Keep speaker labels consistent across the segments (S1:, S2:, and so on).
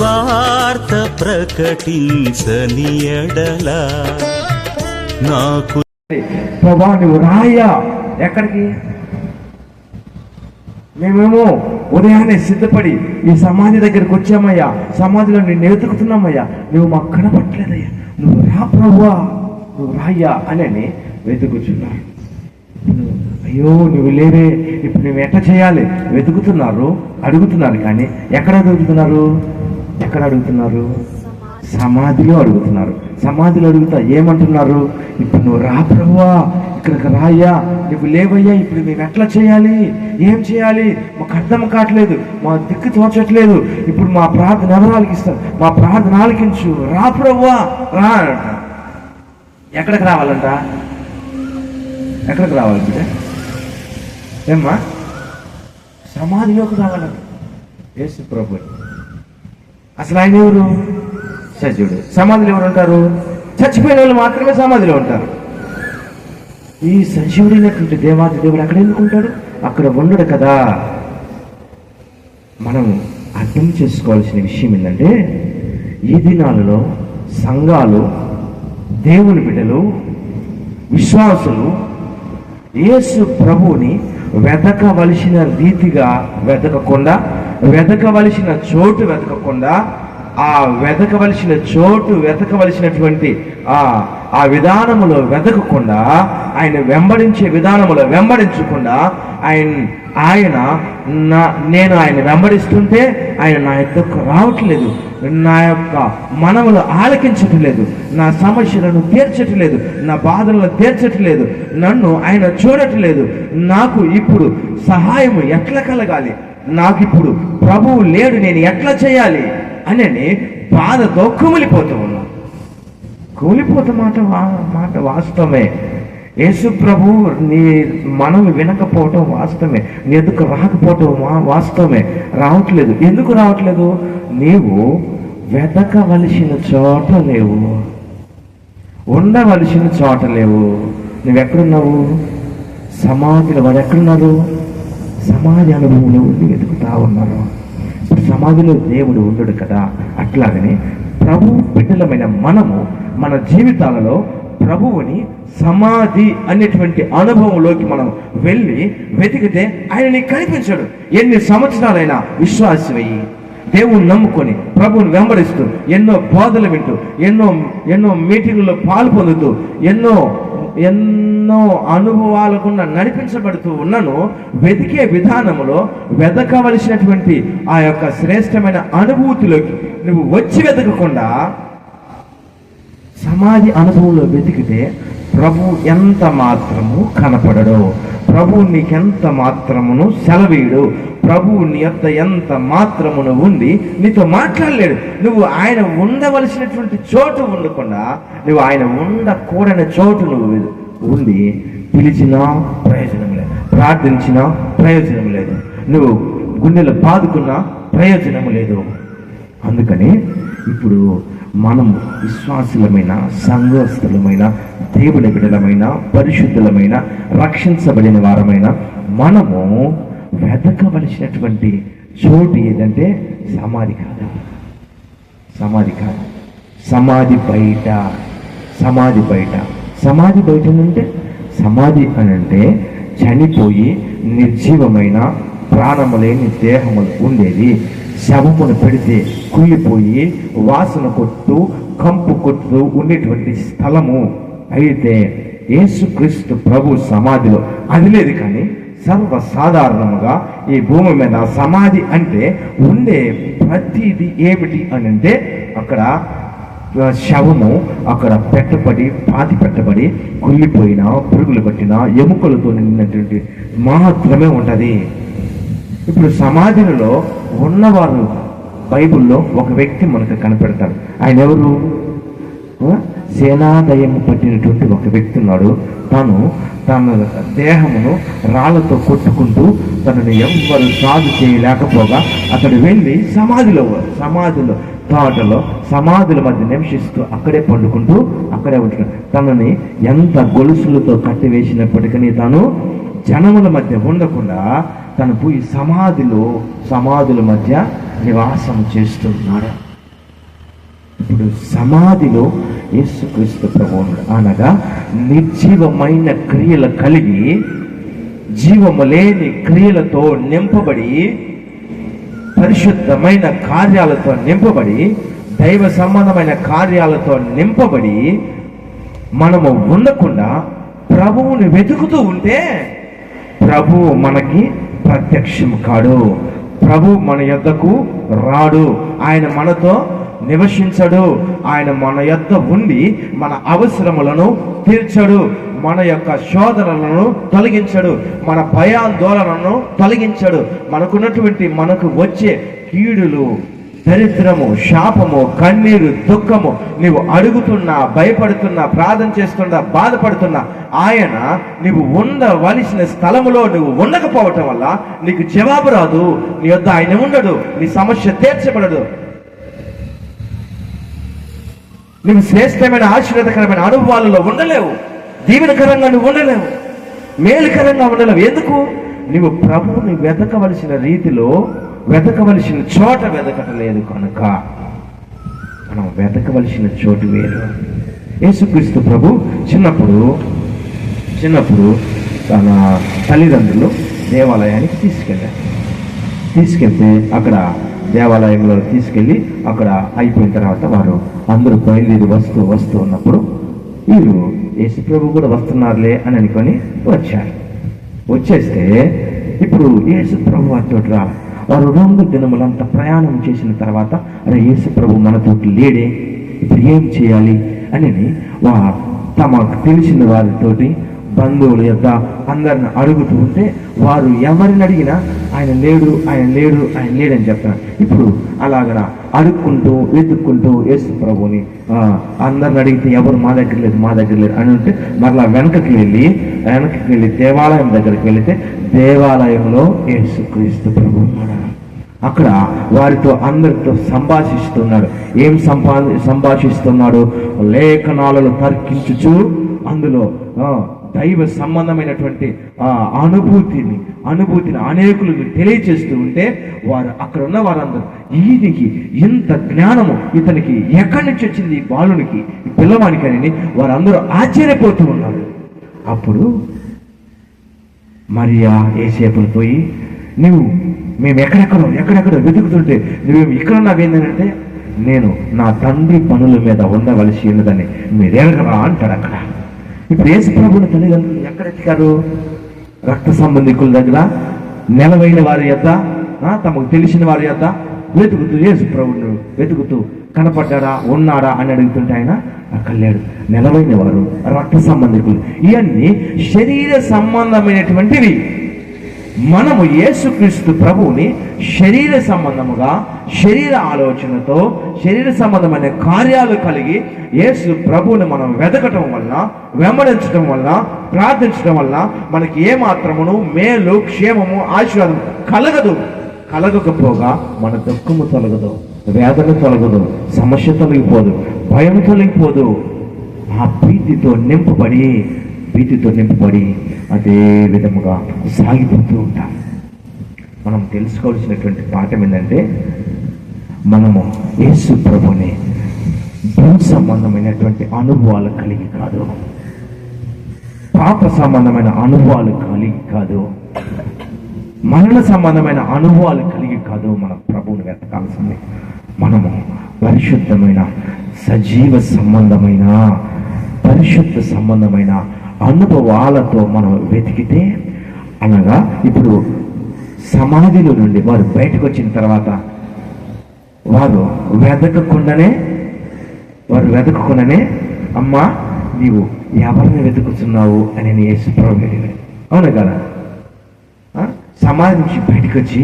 S1: వార్త ప్రకటించని నాకు
S2: ప్రభా నువ్వు రాయ్యా ఎక్కడికి? మేమేమో ఉదయాన్నే సిద్ధపడి ఈ సమాధి దగ్గరికి వచ్చామయ్యా. సమాధిలో నిన్ను వెతుకుతున్నామయ్యా. నువ్వు మాకు కనపట్లేదయ్యా నువ్వు రా ప్రభువా. నువ్వు రాయ్యా అని వెతుకుచున్నారు అయ్యో నువ్వు లేవే. ఇప్పుడు నువ్వు ఎట్ట చేయాలి? వెతుకుతున్నారు అడుగుతున్నారు కానీ ఎక్కడ దొరుకుతున్నారు ఎక్కడ అడుగుతున్నారు? సమాధిలో అడుగుతున్నారు. సమాధిలో అడుగుతా ఏమంటున్నారు? ఇప్పుడు నువ్వు రా ప్రభువా ఇక్కడికి రాయ్యా నువ్వు లేవయ్యా ఇప్పుడు మేము ఎట్లా చేయాలి? ఏం చేయాలి? మాకు అర్థం కావట్లేదు మా దిక్కు తోచట్లేదు. ఇప్పుడు మా ప్రార్థన ఎవరు ఆలకిస్తారు మా ప్రార్థన ఆలకించు. రా ప్రభువా రా అంట ఎక్కడికి రావాలంట? ఎక్కడికి రావాలి ఏమ్మా? సమాధిలోకి రావాలంట. యేసు ప్రభు అసలు ఆయన ఎవరు? సజ్జుడు. సమాధిలో ఎవరు ఉంటారు? చచ్చిపోయిన వాళ్ళు మాత్రమే సమాధిలో ఉంటారు. ఈ సజీవుడైనటువంటి దేవాది దేవుడు అక్కడ ఎందుకుంటాడు అక్కడ ఉండడు కదా. మనం అర్థం చేసుకోవాల్సిన విషయం ఏంటంటే ఈ దినాలలో సంఘాలు దేవుని బిడ్డలు విశ్వాసులు యేసు ప్రభువుని వెతకవలసిన రీతిగా వెతకకుండా వెతకవలసిన చోటు వెతకకుండా ఆ వెతకవలసిన చోటు వెతకవలసినటువంటి ఆ ఆ విధానములో వెతకకుండా ఆయన వెంబడించే విధానములో వెంబడించకుండా ఆయన ఆయన నా నేను ఆయన వెంబడిస్తుంటే ఆయన నా యొక్క రావట్లేదు. నా యొక్క మనములు ఆలకించట్లేదు. నా సమస్యలను తీర్చట్లేదు. నా బాధలను తీర్చట్లేదు. నన్ను ఆయన చూడట్లేదు. నాకు ఇప్పుడు సహాయం ఎట్లా కలగాలి? నాకు ఇప్పుడు ప్రభువు లేడు నేను ఎట్లా చేయాలి? అని బాధతో కుమిలిపోతూ ఉన్నాం కూలిపోతే మాట మాట వాస్తవమే. యేసు ప్రభు నీ మనం వినకపోవటం వాస్తవమే. నీ ఎందుకు రాకపోవటం వాస్తవమే. రావట్లేదు. ఎందుకు రావట్లేదు? నీవు వెతకవలసిన చోట లేవు. ఉండవలసిన చోట లేవు. నువ్వెక్కడున్నావు? సమాధిలో వాడు ఎక్కడున్నారు? సమాధి అనుభవంలో ఉండి వెతుకుతా ఉన్నారు? సమాధిలో దేవుడు ఉండడు కదా? అట్లాగనే ప్రభు బిడ్డలమైన మనము మన జీవితాలలో ప్రభువుని సమాధి అనేటువంటి అనుభవంలోకి మనం వెళ్ళి వెతికితే ఆయన నీకు కనిపించడు. ఎన్ని సంవత్సరాలైనా విశ్వాసమయ్యి దేవుని నమ్ముకొని ప్రభువుని వెంబడిస్తూ ఎన్నో బోధలు వింటూ ఎన్నో ఎన్నో మీటింగుల్లో పాల్పొందుతూ ఎన్నో ఎన్నో అనుభవాలకున్న నడిపించబడుతూ ఉన్నను వెతికే విధానములో వెతకవలసినటువంటి ఆ యొక్క శ్రేష్టమైన అనుభూతిలోకి నువ్వు వచ్చి వెతకకుండా సమాధి అనుభవంలో వెతికితే ప్రభు ఎంత మాత్రము కనపడడు ప్రభు నీకెంత మాత్రమును సెలవీయుడు ప్రభు నీ యొక్క ఎంత మాత్రమును ఉండి నీతో మాట్లాడలేడు. నువ్వు ఆయన ఉండవలసినటువంటి చోటు ఉండకుండా నువ్వు ఆయన ఉండకూడని చోటు నువ్వు ఉండి పిలిచినా ప్రయోజనం లేదు. ప్రార్థించినా ప్రయోజనం లేదు. నువ్వు గుండెలు బాదుకున్నా ప్రయోజనం లేదు. అందుకని ఇప్పుడు మనము విశ్వాసులమైన సంఘస్థులమైన దేవుని బిడలమైన పరిశుద్ధులమైన రక్షించబడిన వారమైన మనము వెతకవలసినటువంటి చోటు ఏదంటే సమాధి కాదు. సమాధి కాదు. సమాధి బయట. సమాధి బయట. సమాధి బయట అంటే? సమాధి అని అంటే చనిపోయి నిర్జీవమైన ప్రాణము లేని దేహములు ఉండేది శవమును పెడితే కుళ్ళిపోయి వాసన కొట్టు కంపు కొట్టు ఉండేటువంటి స్థలము అయితే యేసుక్రీస్తు ప్రభు సమాధిలో. అది లేదు కానీ సర్వసాధారణముగా ఈ భూమి మీద సమాధి అంటే ఉండే ప్రతిది ఏమిటి అని అంటే అక్కడ శవము అక్కడ పెట్టబడి పాతి పెట్టబడి కుళ్ళిపోయిన పురుగులు పట్టిన ఎముకలతో నిండినటువంటి మాత్రమే ఉంటుంది. ఇప్పుడు సమాధిలో ఉన్నవారు బైబిల్లో ఒక వ్యక్తి మనకు కనపెడతాడు. ఆయన ఎవరు సేనాదయం పట్టినటువంటి ఒక వ్యక్తి ఉన్నాడు. తను తన దేహమును రాళ్ళతో కొట్టుకుంటూ తనను ఎవ్వరు సాగు చేయలేకపోగా అతడు వెళ్ళి సమాధిలో సమాధిలో తోటలో సమాధుల మధ్య నివసిస్తూ అక్కడే పండుకుంటూ అక్కడే ఉంటున్నాడు. తనని ఎంత గొలుసులతో కట్టివేసినప్పటికీ తాను జనముల మధ్య ఉండకుండా తను పోయి సమాధిలో సమాధుల మధ్య నివాసం చేస్తున్నాడు. ఇప్పుడు సమాధిలో యేసుక్రీస్తు ప్రభువుడు అనగా నిర్జీవమైన క్రియలు కలిగి జీవము లేని క్రియలతో నింపబడి పరిశుద్ధమైన కార్యాలతో నింపబడి దైవ సంబంధమైన కార్యాలతో నింపబడి మనము ఉండకుండా ప్రభువుని వెతుకుతూ ఉంటే ప్రభువు మనకి ప్రత్యక్షం కాడు. ప్రభు మన యొద్దకు రాడు. ఆయన మనతో నివసించడు. ఆయన మన యొద్ద ఉండి మన అవసరములను తీర్చడు. మన యొక్క శోధనలను తొలగించడు. మన భయాందోళనను తొలగించడు. మనకున్నటువంటి మనకు వచ్చే కీడులు దరిద్రము శాపము కన్నీరు దుఃఖము నీవు అడుగుతున్నా భయపడుతున్నా ప్రార్థన చేస్తున్నా బాధపడుతున్నా ఆయన నీవు ఉండవలసిన స్థలములో నువ్వు ఉండకపోవటం వల్ల నీకు జవాబు రాదు. నీ వద్ద ఆయన ఉండడు. నీ సమస్య తీర్చబడదు నువ్వు శ్రేష్టమైన ఆశీర్వాదకరమైన అనుభవాలలో ఉండలేవు. దీవెనకరంగా నువ్వు ఉండలేవు. మేలుకరంగా ఉండలేవు. ఎందుకు? నువ్వు ప్రభువుని వెతకవలసిన రీతిలో వెతకవలసిన చోట వెతకటలేదు కనుక మనం వెతకవలసిన చోటు వేరు. యేసుక్రీస్తు ప్రభు చిన్నప్పుడు చిన్నప్పుడు తన తల్లిదండ్రులు దేవాలయానికి తీసుకెళ్ళారు. తీసుకెళ్తే అక్కడ దేవాలయంలో తీసుకెళ్ళి అక్కడ అయిపోయిన తర్వాత వారు అందరూ బయలుదేరి వస్తూ వస్తూ ఉన్నప్పుడు వీరు యేసు ప్రభు కూడా వస్తున్నారులే అని అనుకొని వచ్చారు. వచ్చేస్తే ఇప్పుడు యేసు ప్రభు వారితో రా వారు రెండు దినములంతా ప్రయాణం చేసిన తర్వాత అరే యేసు ప్రభు మనతోటి లేడే ఇప్పుడు ఏం చేయాలి? అని వా తమకు తెలిసిన వారితోటి బంధువుల యొక్క అందరిని అడుగుతూ ఉంటే వారు ఎవరిని అడిగినా ఆయన లేడు ఆయన లేడు ఆయన లేడని చెప్తారు. ఇప్పుడు అలాగన అడుక్కుంటూ వెతుక్కుంటూ యేసు ప్రభుని అందరిని అడిగితే ఎవరు మా దగ్గర లేదు మా దగ్గర లేదు అని ఉంటే మరలా వెనకకి వెళ్ళి వెనకకి వెళ్ళి దేవాలయం దగ్గరికి వెళితే దేవాలయంలో యేసుక్రీస్తు ప్రభు ఉన్నాడు? అక్కడ వారితో అందరితో సంభాషిస్తున్నాడు. ఏం సంపా సంభాషిస్తున్నాడు? లేఖనాలను తర్కించుచు అందులో ఆ, దైవ సంబంధమైనటువంటి ఆ అనుభూతిని అనుభూతిని అనేకులకు తెలియచేస్తూ ఉంటే వారు అక్కడ ఉన్న వారందరూ ఈయనకి ఇంత జ్ఞానము ఇతనికి ఎక్కడి నుంచి వచ్చింది ఈ బాలునికి ఈ పిల్లవానికి అని వారందరూ ఆశ్చర్యపోతూ ఉన్నారు. అప్పుడు మరియా ఏసేపులు పోయి నువ్వు మేము ఎక్కడెక్కడో ఎక్కడెక్కడో వెతుకుతుంటే నువ్వేమి ఇక్కడ ఉన్నావేంటంటే నేను నా తండ్రి పనుల మీద ఉండవలసి ఉన్నదని మీరు ఎరగరా అంటాడు అక్కడ. ఇప్పుడు యేసు ప్రభుని తల్లిదండ్రులు ఎక్కడ రక్త సంబంధికుల దగ్గర నెలవైన వారి యొక్క తమకు తెలిసిన వారి యొక్క వెతుకుతూ యేసు ప్రభుడు వెతుకుతూ కనపడ్డారా ఉన్నాడా అని అడుగుతుంటే ఆయన అక్కడ లేడు నెలవైన వారు రక్త సంబంధికులు. ఇవన్నీ శరీర సంబంధమైనటువంటివి. మనము యేసుక్రీస్తు ప్రభువుని శరీర సంబంధముగా శరీర ఆలోచనతో శరీర సంబంధమైన కార్యాలు కలిగి యేసు ప్రభువుని మనం వెతకటం వల్ల వెంబడించడం వల్ల ప్రార్థించడం వల్ల మనకి ఏ మాత్రమును మేలు క్షేమము ఆశీర్వాదం కలగదు. కలగకపోగా మన దుఃఖము తొలగదు వేదన తొలగదు సమస్య తొలగిపోదు భయం తొలగిపోదు. ఆ భీతితో నింపబడి ప్రీతితో నింపబడి అదే విధముగా సాగిపోతూ ఉంటాం. మనం తెలుసుకోవాల్సినటువంటి పాఠం ఏంటంటే మనము యేసు ప్రభుని భూ సంబంధమైనటువంటి అనుభవాలు కలిగి కాదు. పాప సంబంధమైన అనుభవాలు కలిగి కాదు. మరణ సంబంధమైన అనుభవాలు కలిగి కాదు మన ప్రభువుని వెతకాల్సింది. మనము పరిశుద్ధమైన సజీవ సంబంధమైన పరిశుద్ధ సంబంధమైన అనుభవాలతో మనం వెతికితే అనగా ఇప్పుడు సమాధిలో నుండి వారు బయటకు వచ్చిన తర్వాత వారు వెతకకుండానే వారు వెతకకుండానే అమ్మా నీవు ఎవరిని వెతుకుతున్నావు అని నేను యేసు ప్రభు అడిగాడు అవునా కదా? సమాధి నుంచి బయటకు వచ్చి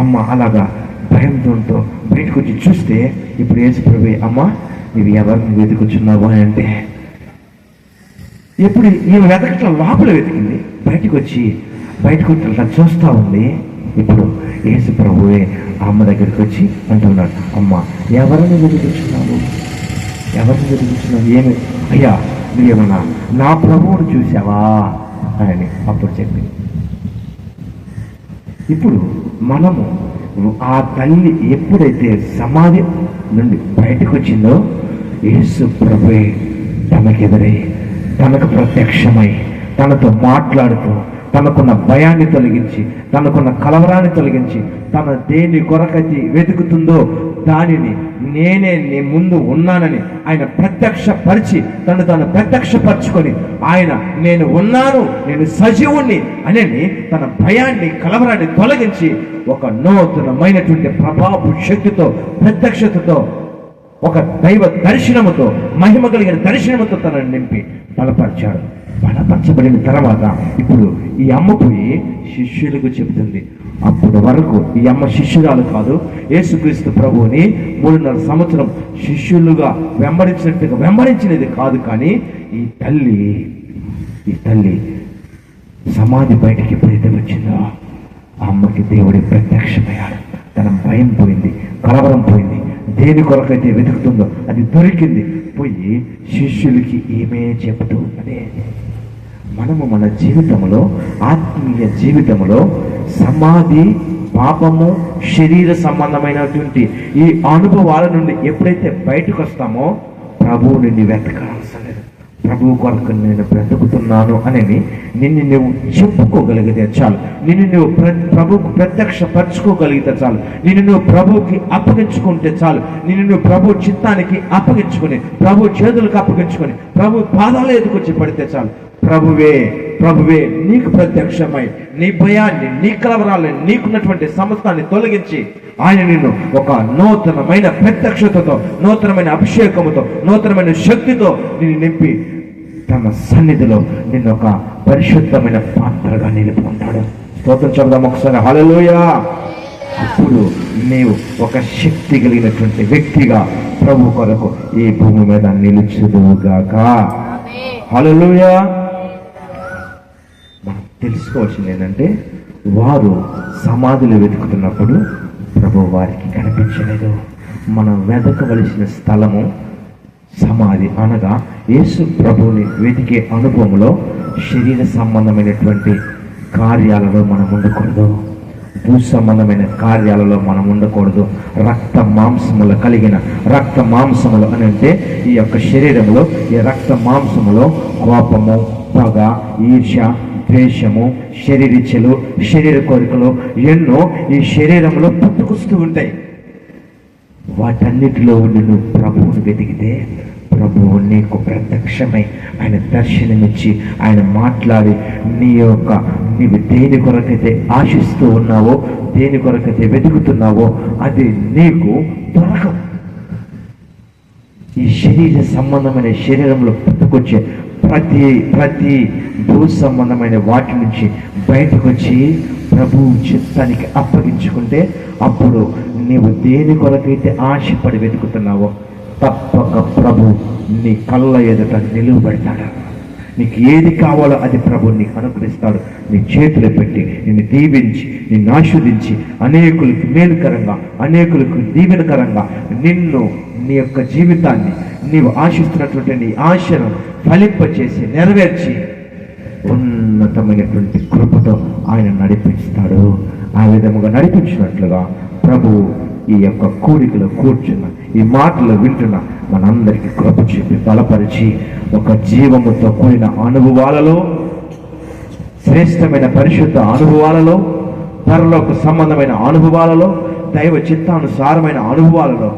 S2: అమ్మ అలాగా భయంతో బయటకు వచ్చి చూస్తే ఇప్పుడు యేసు ప్రభు అమ్మ నీవు ఎవరిని వెతుకుతున్నావు అని అంటే ఎప్పుడు ఈమె వెతకట్ల లోపల వెతికింది. బయటకు వచ్చి బయటకు వచ్చి చూస్తూ ఉంది. ఇప్పుడు యేసు ప్రభువే అమ్మ దగ్గరికి వచ్చి అంటున్నాడు అమ్మ ఎవరిని వెలిగించున్నావు ఎవరిని వెలిగించున్నావు ఏమి? అయ్యా నువ్వేమన్నా నా ప్రభువును చూసావా అని అప్పుడు చెప్పింది ఇప్పుడు మనము ఆ తల్లి ఎప్పుడైతే సమాధి నుండి బయటకు వచ్చిందో యేసు ప్రభువే తనకెదురై తనకు ప్రత్యక్షమై తనతో మాట్లాడుతూ తనకున్న భయాన్ని తొలగించి తనకున్న కలవరాన్ని తొలగించి తన దేని కొరకైతే వెతుకుతుందో దానిని నేనే నీ ముందు ఉన్నానని ఆయన ప్రత్యక్షపరిచి తను తను ప్రత్యక్షపరచుకొని ఆయన నేను ఉన్నాను నేను సజీవుణ్ణి అనేది తన భయాన్ని కలవరాన్ని తొలగించి ఒక నూతనమైనటువంటి ప్రభావ శక్తితో ప్రత్యక్షతతో ఒక దైవ దర్శనముతో మహిమ కలిగిన దర్శనముతో తనను నింపి బలపరిచాడు. బలపరచబడిన తర్వాత ఇప్పుడు ఈ అమ్మ పోయి శిష్యులకు చెబుతుంది. అప్పటి వరకు ఈ అమ్మ శిష్యురాలు కాదు యేసుక్రీస్తు ప్రభువుని మూడున్నర సంవత్సరం శిష్యులుగా వెంబడించినట్టుగా వెంబడించినది కాదు కానీ ఈ తల్లి ఈ తల్లి సమాధి బయటికి ఎప్పుడైతే వచ్చిందో ఆ అమ్మకి దేవుడి ప్రత్యక్షమయ్యాడు. తన భయం పోయింది కలవరం పోయింది. దేని కొరకైతే వెతుకుతుందో అది దొరికింది. పోయి శిష్యులకి ఏమే చెబుతూ అదే మనము మన జీవితంలో ఆత్మీయ జీవితంలో సమాధి పాపము శరీర సంబంధమైనటువంటి ఈ అనుభవాల నుండి ఎప్పుడైతే బయటకు వస్తామో ప్రభువు నిన్ను వెతకాల్సిన ప్రభు కొరకు నేను బ్రతుకుతున్నాను అనేది నిన్ను నువ్వు చెప్పుకోగలిగితే చాలు. నిన్ను నువ్వు ప్ర ప్రభుకు ప్రత్యక్షపరచుకోగలిగితే చాలు. నిన్ను నువ్వు ప్రభువుకి అప్పగించుకుంటే చాలు. నిన్ను నువ్వు ప్రభు చిత్తానికి అప్పగించుకొని ప్రభు చేతులకు అప్పగించుకొని ప్రభు పాదాలు ఎదుకొచ్చి పడితే చాలు. ప్రభువే ప్రభువే నీకు ప్రత్యక్షమై నీ భయాన్ని నీ కలవరాలని నీకున్నటువంటి సమస్తాన్ని తొలగించి ఆయన నిన్ను ఒక నూతనమైన ప్రత్యక్షతతో నూతనమైన అభిషేకముతో నూతనమైన శక్తితో నిన్ను నింపి తన సన్నిధిలో నిన్ను ఒక పరిశుద్ధమైన పాత్రగా నిలుపుకుంటాడు. స్తోత్రం చెబుదాం ఒకసారి. హల్లెలూయా. అప్పుడు నీవు ఒక శక్తి కలిగినటువంటి వ్యక్తిగా ప్రభు కొరకు ఈ భూమి మీద నిలుచుదువుగాక హల్లెలూయా. మనం తెలుసుకోవాల్సింది ఏంటంటే వారు సమాధులు వెతుకుతున్నప్పుడు ప్రభు వారికి కనిపించలేదు. మనం వెతకవలసిన స్థలము సమాధి అనగా యేసు ప్రభువుని వెతికే అనుభవంలో శరీర సంబంధమైనటువంటి కార్యాలలో మనం ఉండకూడదు. భూ సంబంధమైన కార్యాలలో మనం ఉండకూడదు. రక్త మాంసములు కలిగిన రక్త మాంసములు అని అంటే ఈ యొక్క శరీరంలో ఈ రక్త మాంసములో కోపము పగ ఈర్ష్య ద్వేషము శరీరిచ్చలు శరీర కోరికలు ఎన్నో ఈ శరీరంలో పుట్టుకొస్తూ ఉంటాయి. వాటన్నిటిలో ఉండి ప్రభువును వెతికితే ప్రభువు నీకు ప్రత్యక్షమై ఆయన దర్శనమిచ్చి ఆయన మాట్లాడి నీ యొక్క నీవు దేని కొరకైతే ఆశిస్తూ ఉన్నావో దేని కొరకైతే వెతుకుతున్నావో అది నీకు దొరకదు. ఈ శరీర సంబంధమైన శరీరంలో పుట్టుకొచ్చే ప్రతి ప్రతి భూ సంబంధమైన వాటి నుంచి బయటకు వచ్చి ప్రభు చిత్తానికి అప్పగించుకుంటే అప్పుడు నీవు దేని కొరకైతే ఆశపడి వెతుకుతున్నావో తప్పక ప్రభు నీ కళ్ళ ఎదుట నిలువబెడతాడు. నీకు ఏది కావాలో అది ప్రభు నీకు అనుగ్రహిస్తాడు. నీ చేతులు పెట్టి నిన్ను దీవించి నిన్ను ఆస్వాదించి అనేకులకు మేలుకరంగా అనేకులకు దీవెనకరంగా నిన్ను నీ యొక్క జీవితాన్ని నీవు ఆశిస్తున్నటువంటి నీ ఆశను ఫలింపచేసి నెరవేర్చి ఉన్నతమైనటువంటి కృపతో ఆయన నడిపిస్తాడు. ఆ విధముగా నడిపించినట్లుగా ప్రభు ఈ యొక్క కూడికలో కూర్చున్న ఈ మాటలు వింటున్న మనందరికీ కృప చూపి బలపరిచి ఒక జీవముతో కూడిన అనుభవాలలో శ్రేష్టమైన పరిశుద్ధ అనుభవాలలో పరలోక సంబంధమైన అనుభవాలలో దైవ చిత్తానుసారమైన అనుభవాలలో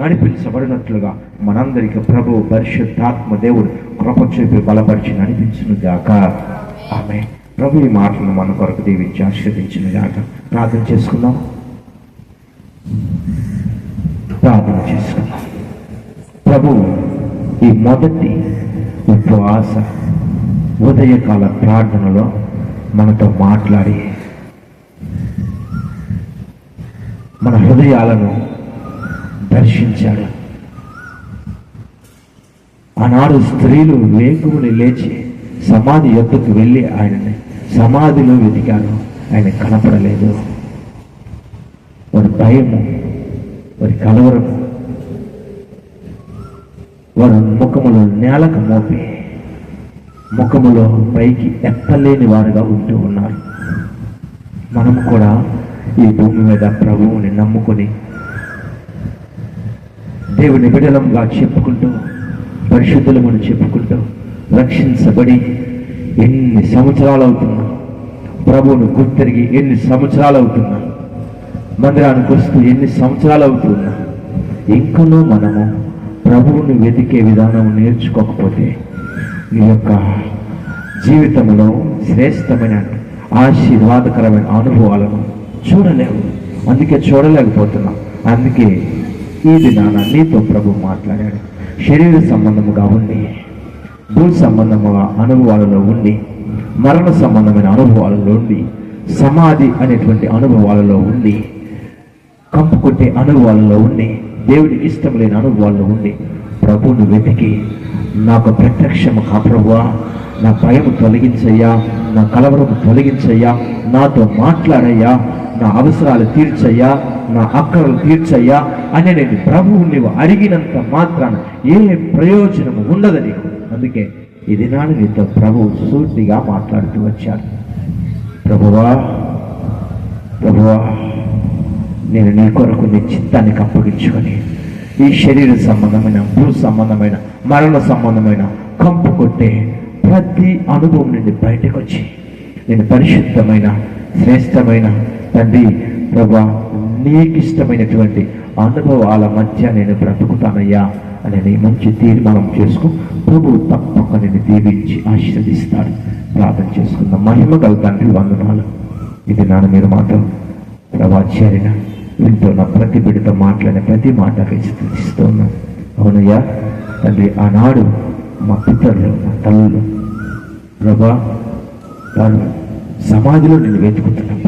S2: నడిపించబడినట్లుగా మనందరికీ ప్రభు పరిశుద్ధాత్మ దేవుడు కృప చూపి బలపరిచి నడిపించును గాక ఆమె ప్రభు ఈ మాటలను మన కొరకు దీవించి ఆశీర్వదించును గాక ప్రార్థన చేసుకుందాం. ప్రార్థన చేసుకుందాం. ప్రభు ఈ మొదటి ఉపవాస ఉదయకాల ప్రార్థనలో మనతో మాట్లాడి మన హృదయాలను దర్శించాడు. ఆనాడు స్త్రీలు వేకుని లేచి సమాధి యొక్కకు వెళ్ళి ఆయనని సమాధిలో వెతికారు. ఆయన కనపడలేదు. వారి భయము వారి కలవరము వారి ముఖములో నేలకు మోపి ముఖములో పైకి ఎత్తలేని వారుగా ఉంటూ ఉన్నారు. మనము కూడా ఈ భూమి మీద ప్రభువుని నమ్ముకొని దేవుని విడలంగా చెప్పుకుంటూ పరిశుద్ధులమని చెప్పుకుంటూ రక్షించబడి ఎన్ని సంవత్సరాలు అవుతున్నా ప్రభువును గుర్తిరిగి ఎన్ని సంవత్సరాలు అవుతున్నా మందిరానికి వస్తూ ఎన్ని సంవత్సరాలు అవుతున్నా ఇంకనూ మనము ప్రభువుని వెతికే విధానం నేర్చుకోకపోతే నీ యొక్క జీవితంలో శ్రేష్టమైన ఆశీర్వాదకరమైన అనుభవాలను చూడలేము అందుకే చూడలేకపోతున్నాం. అందుకే ఈ దినాన నీతో ప్రభు మాట్లాడాడు. శరీర సంబంధముగా ఉండి భూ సంబంధముగా అనుభవాలలో ఉండి మరణ సంబంధమైన అనుభవాలలో ఉండి సమాధి అనేటువంటి అనుభవాలలో ఉండి కంపు కొట్టే అనుభవాలలో ఉండి దేవుడికి ఇష్టం లేని అనుభవాల్లో ఉండి ప్రభువును వెతికి నాకు ప్రత్యక్షము కా ప్రభువా నా భయము తొలగించయ్యా నా కలవరము తొలగించయ్యా నాతో మాట్లాడయ్యా నా అవసరాలు తీర్చయ్యా నా అక్కరలు తీర్చయ్యా అని నేను ప్రభువు నీవు అడిగినంత మాత్రాన ఏ ప్రయోజనము ఉండదు నీకు? అందుకే ఇది నాడు నీతో ప్రభువు సూటిగా మాట్లాడుతూ వచ్చాడు. ప్రభువా ప్రభువా నేను నీ కొరకు నీ చిత్తానికి అప్పగించుకొని ఈ శరీర సంబంధమైన భూ సంబంధమైన మరణ సంబంధమైన కంపు కొట్టే ప్రతి అనుభవం నుండి బయటకు వచ్చి నేను పరిశుద్ధమైన శ్రేష్టమైన తండ్రి ప్రభా నీకు ఇష్టమైనటువంటి అనుభవాల మధ్య నేను బ్రతుకుతానయ్యా అనేది మంచి తీర్మానం చేసుకో ప్రభు తప్పక నేను దీవించి ఆశీర్వదిస్తాడు. ప్రార్థన చేసుకున్న మహిమ గల తండ్రి వందనాలు. ఇది నాన్న మీరు మాత్రం ప్రభాచార్య వింటున్న ప్రతి బిడ్డతో మాట్లాడిన ప్రతి మాట స్థితిస్తూ అవునయ్యా తండ్రి ఆనాడు మా పితరులు మా తల్లులు ప్రభా వారు సమాధిలో నేను వెతుకుతున్నప్పుడు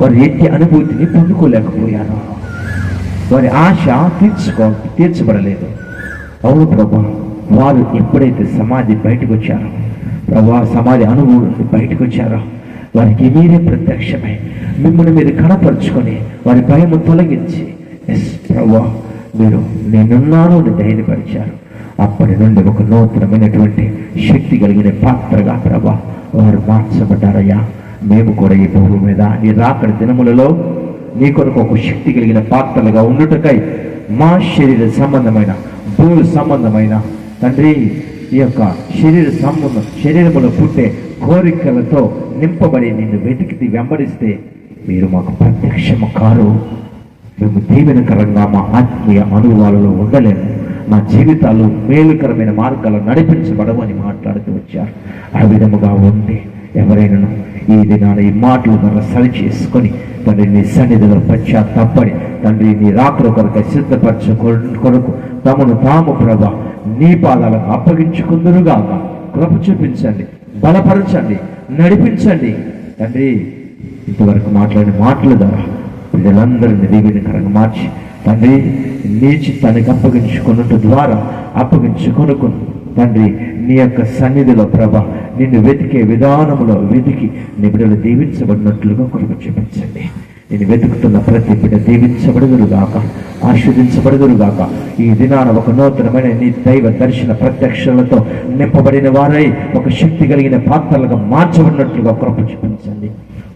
S2: వారి ఎట్టి అనుభూతిని పొందుకోలేకపోయాను. వారి ఆశ తీర్చుకో తీర్చబడలేదు. అవును ప్రభా వారు ఎప్పుడైతే సమాధి బయటకు వచ్చారో ప్రభా సమాధి అనుభూతి బయటకు వచ్చారో వారికి మీరే ప్రత్యక్షమై మిమ్మల్ని మీరు కనపరుచుకొని వారి భయము తొలగించి ఎస్ ప్రభా మీరు నేనున్నాను అని ధైర్యపరిచారు. అప్పటి నుండి ఒక నూతనమైనటువంటి శక్తి కలిగిన పాత్రగా ప్రభా వారు మార్చబడ్డారయ్యా. మేము కూడా ఈ భూమి మీద ఈ రాకడి దినములలో నీ కొరకు ఒక శక్తి కలిగిన పాత్రలుగా ఉండుటకై మా శరీర సంబంధమైన భూమి సంబంధమైన తండ్రి ఈ యొక్క శరీర సంబంధం శరీరములో పుట్టే కోరికలతో నింపబడి నిన్ను వెతికి వెంబడిస్తే మీరు మాకు ప్రత్యక్షము కారు. మేము దీవెనకరంగా మా ఆత్మీయ అనుభవాలలో ఉండలేము. మా జీవితాలు మేలుకరమైన మార్గాలు నడిపించబడవని అని మాట్లాడుతూ వచ్చారు. ఆ విధముగా ఉండి ఎవరైనా ఈ దినాన ఈ మాటలు మన సరి చేసుకొని తండ్రి నీ సన్నిధిలో పశ్చాత్తాపడి తండ్రి నీ రాకడ కొరకు సిద్ధపరచ కొరకు తమను తాము ప్రభ నీ పాదాలకు అప్పగించుకుందరుగాక. కృప చూపించండి బలపరచండి నడిపించండి. తండ్రి ఇంతవరకు మాట్లాడిన మాటల ద్వారా ప్రజలందరినీ దీవెనకరంగా మార్చి తండ్రి నీ చిత్తానికి అప్పగించుకున్నట్టు ద్వారా అప్పగించుకొనుకున్నాను తండ్రి నీ యొక్క సన్నిధిలో ప్రభ నిన్ను వెతికే విధానంలో వెతికి నీ బిడ్డలు దీవించబడినట్లుగా కొరకు చూపించండి. నేను వెతుకుతున్న ప్రతి బిడ్డ దీవించబడుదురుగాక ఆస్వాదించబడుదురుగాక ఈ దినాన ఒక నూతనమైన నీ దైవ దర్శన ప్రత్యక్షలతో నింపబడిన వారై ఒక శక్తి కలిగిన పాత్రలుగా మార్చబడినట్లుగా కృప చూపించండి.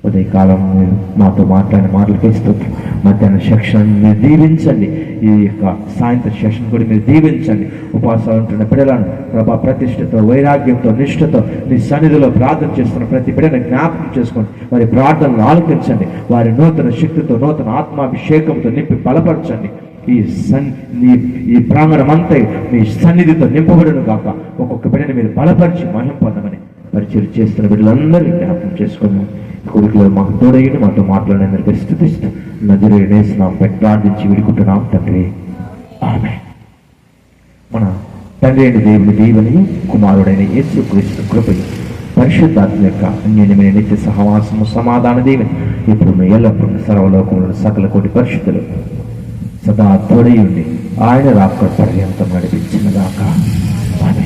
S2: ఉదయకాలం మీరు మాతో మాట్లాడిన మాటలు స్తోత్రం. మధ్యాహ్న సెక్షన్ మీరు దీవించండి. ఈ యొక్క సాయంత్రం సెషన్ కూడా మీరు దీవించండి. ఉపవాసాలు ఉంటున్న బిడ్డలను ప్రభా ప్రతిష్టతో వైరాగ్యంతో నిష్ఠతో మీ సన్నిధిలో ప్రార్థన చేస్తున్న ప్రతి బిడ్డను జ్ఞాపకం చేసుకోండి. వారి ప్రార్థనలు ఆలోచించండి వారి నూతన శక్తితో నూతన ఆత్మాభిషేకంతో నింపి బలపరచండి. ఈ సన్ నీ ఈ ప్రాంగణం అంతా మీ సన్నిధితో నింపబడును కాక ఒక్కొక్క బిడ్డని మీరు బలపరిచి మహిం పొందమని పరిచయం చేస్తున్న బిడ్డలందరినీ జ్ఞాపకం చేసుకున్నాం కోరికలు మాకు తోడయ్యండి మాతో మాట్లాడినందుకు స్థుతిస్తూ నదిలో నేస్తున్నాం ప్రార్థించి విడుకుంటున్నాం తండ్రి. ఆమె మన తండ్రి అయిన దేవుని దేవుని కుమారుడైన యేసు క్రీస్తు కృపయు పరిశుద్ధాత్మ యొక్క అన్యోన్యమైన నిత్య సహవాసము సమాధాన దేవుని ఇప్పుడు ఎల్లప్పుడు సర్వలోకంలో సకల కోటి పరిశుద్ధులు సదా తోడై ఉండి ఆయన రాక పర్యంతం నడిపించినదాకా ఆమె